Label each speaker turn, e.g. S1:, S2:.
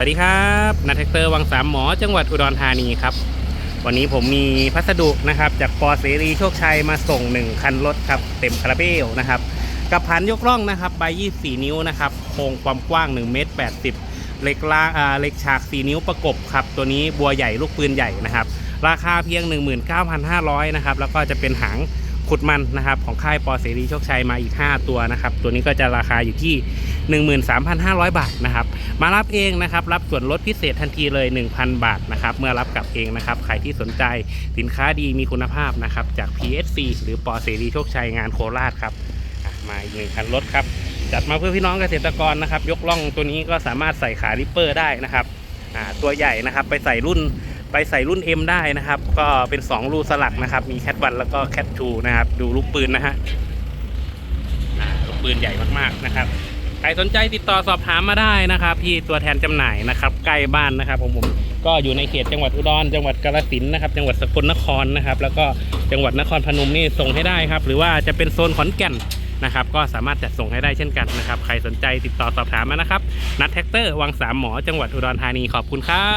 S1: สวัสดีครับนัทแท็กเตอร์วังสามหมอจังหวัดอุดรธานีครับ วันนี้ผมมีพัสดุนะครับ จากปอเสรีโชคชัยมาส่ง1คันรถครับ เต็มคาราเบลนะครับ กับพันยกร่องนะครับใบ24 นิ้วนะครับโครงความกว้าง1เมตร80เหล็กล่างอ่าเหล็กฉาก 4 นิ้วประกบครับ ตัวนี้บัวใหญ่ลูกปืนใหญ่นะครับ ราคาเพียง 19,500นะครับแล้วก็จะเป็นหาง ขุดมันนะครับ ของค่ายปอเสรีโชคชัยมาอีก 5 ตัวนะครับ ตัวนี้ก็จะราคาอยู่ที่ 13,500 บาทนะครับ มารับเองนะครับ รับส่วนลดพิเศษทันทีเลย 1,000 บาทนะครับ เมื่อรับกลับเองนะครับ ใครที่สนใจสินค้าดีมีคุณภาพนะครับ จาก PSC หรือปอเสรีโชคชัยงานโคราชครับมาอีกหนึ่งคันรถครับ จัดมาเพื่อพี่น้องเกษตรกรนะครับ ยกล่องตัวนี้ก็สามารถใส่ขาริปเปอร์ได้นะครับตัวใหญ่นะครับ ไปใส่รุ่น ไปใส่รุ่น M ได้นะครับ ก็เป็น 2 รูสลักนะครับ มีแคทวันแล้วก็แคททูนะครับ ดูลูกปืนนะฮะลูกปืนใหญ่มากๆนะครับ ใครสนใจติดต่อสอบถามมาได้นะครับ ที่ตัวแทนจำหน่ายนะครับ ใกล้บ้านนะครับผมผมก็อยู่ในเขตจังหวัดอุดร จังหวัดกาฬสินธุ์นะครับ จังหวัดสกลนครนะครับ แล้วก็จังหวัดนครพนมนี่ส่งให้ได้ครับ หรือว่าจะเป็นโซนขอนแก่นนะครับก็สามารถจัดส่งให้ได้เช่นกันนะครับ ใครสนใจติดต่อสอบถามมานะครับ นัดแท็กเตอร์วังสามหมอจังหวัดอุดรธานีขอบคุณครับ